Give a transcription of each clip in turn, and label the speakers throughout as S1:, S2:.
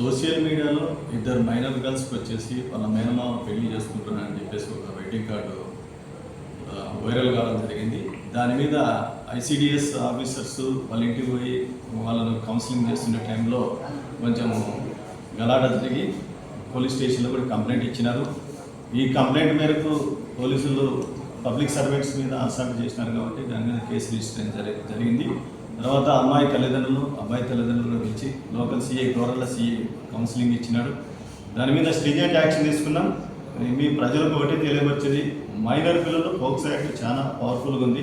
S1: Social మీడియాలో ఇద్దరు minor గర్ల్స్కి వచ్చేసి వాళ్ళ మేనమామ పెళ్ళి చేసుకుంటున్నారని చెప్పేసి ఒక వెడ్డింగ్ కార్డు వైరల్ కావడం జరిగింది. దాని మీద ఐసిడిఎస్ ఆఫీసర్స్ వాళ్ళ ఇంటికి పోయి వాళ్ళను కౌన్సిలింగ్ చేస్తున్న టైంలో కొంచెం గలాట జరిగి పోలీస్ స్టేషన్లో కూడా కంప్లైంట్ ఇచ్చినారు. ఈ కంప్లైంట్ మేరకు పోలీసులు పబ్లిక్ సర్వెంట్స్ మీద అసాల్ట్ చేసినారు కాబట్టి దాని మీద కేసు రిజిస్టర్ జరిగింది. తర్వాత అమ్మాయి తల్లిదండ్రులు అబ్బాయి తల్లిదండ్రులు పిలిచి లోకల్ సిఐ గౌరవ సీఏ కౌన్సిలింగ్ ఇచ్చినాడు. దాని మీద స్ట్రిజెంట్ యాక్షన్ తీసుకున్నాం. మీ ప్రజలకు ఒకటి తెలియవచ్చేది మైనర్ పిల్లలు ఫోక్స్ యాక్ట్ చాలా పవర్ఫుల్గా ఉంది.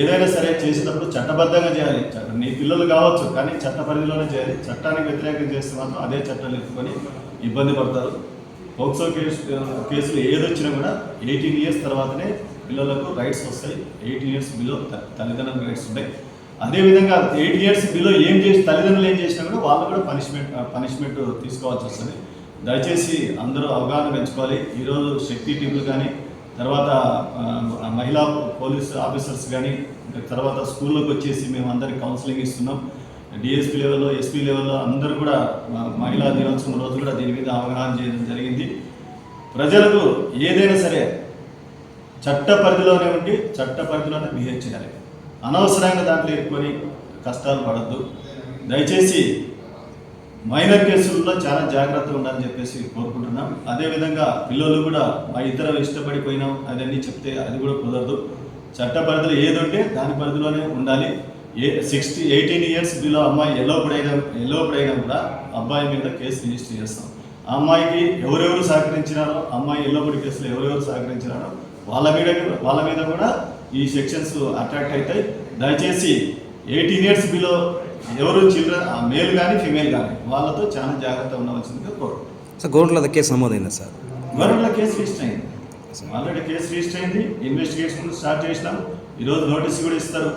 S1: ఏదైనా సరే చేసేటప్పుడు చట్టబద్ధంగా చేయాలి. నీ పిల్లలు కావచ్చు కానీ చట్ట పరిధిలోనే చేయాలి. చట్టానికి వ్యతిరేకం చేస్తే మాత్రం అదే చట్టాలు ఎత్తుకొని ఇబ్బంది పడతారు. పోక్సో కేసు కేసులు ఏదొచ్చినా కూడా ఎయిటీన్ ఇయర్స్ తర్వాతనే పిల్లలకు రైట్స్ వస్తాయి. ఎయిటీన్ ఇయర్స్ బిలో తల్లిదండ్రులకు రైట్స్ ఉంటాయి. అదేవిధంగా ఎయిట్ ఇయర్స్ బిలో ఏం చేసి తల్లిదండ్రులు ఏం చేసినా కూడా వాళ్ళు కూడా పనిష్మెంట్ పనిష్మెంట్ తీసుకోవాల్సి వస్తుంది. దయచేసి అందరూ అవగాహన పెంచుకోవాలి. ఈరోజు శక్తి టీములు కానీ తర్వాత మహిళా పోలీస్ ఆఫీసర్స్ కానీ ఇంకా తర్వాత స్కూల్లోకి వచ్చేసి మేము అందరికి కౌన్సిలింగ్ ఇస్తున్నాం. డిఎస్పీ లెవెల్లో ఎస్పీ లెవెల్లో అందరూ కూడా మహిళా దినోత్సవం రోజు కూడా దీని మీద అవగాహన చేయడం జరిగింది. ప్రజలకు ఏదైనా సరే చట్ట పరిధిలోనే ఉండి చట్ట పరిధిలోనే బిహేవ్ చేయాలి. అనవసరంగా దాంట్లో ఇరుక్కొని కష్టాలు పడద్దు. దయచేసి మైనర్ కేసుల్లో చాలా జాగ్రత్తగా ఉండాలని చెప్పేసి కోరుకుంటున్నాం. అదేవిధంగా పిల్లలు కూడా మా ఇద్దరం ఇష్టపడిపోయినాం అదన్నీ చెప్తే అది కూడా కుదరదు. చట్ట పరిధిలో ఏదుంటే దాని పరిధిలోనే ఉండాలి. ఏ సిక్స్టీ ఎయిటీన్ ఇయర్స్ బిలో అమ్మాయి ఎలోపుడైనా అయినా కూడా అబ్బాయి మీద కేసు రిజిస్టర్ చేస్తాం. ఆ అమ్మాయికి ఎవరెవరు సహకరించినారో అమ్మాయి ఎల్లోపడి కేసులో ఎవరెవరు సహకరించినారో వాళ్ళ మీద వాళ్ళ మీద కూడా ఈ సెక్షన్స్ అట్రాక్ట్ అవుతాయి. దయచేసి ఎయిటీన్ ఇయర్స్ బిలో ఎవరు చిల్డ్రన్ మేల్ కానీ ఫిమేల్ కానీ వాళ్ళతో చాలా జాగ్రత్త ఉండవలసిందిగా కోరుకుంటున్నాం
S2: సార్ గవర్నమెంట్లో కేసు నమోదైందా సార్?
S1: గవర్నమెంట్లో కేసు రిజిస్టర్ అయింది. ఆల్రెడీ కేసు రిజిస్టర్ అయింది. ఇన్వెస్టిగేషన్ స్టార్ట్ చేసినాం. ఈరోజు నోటీస్ కూడా ఇస్తారు.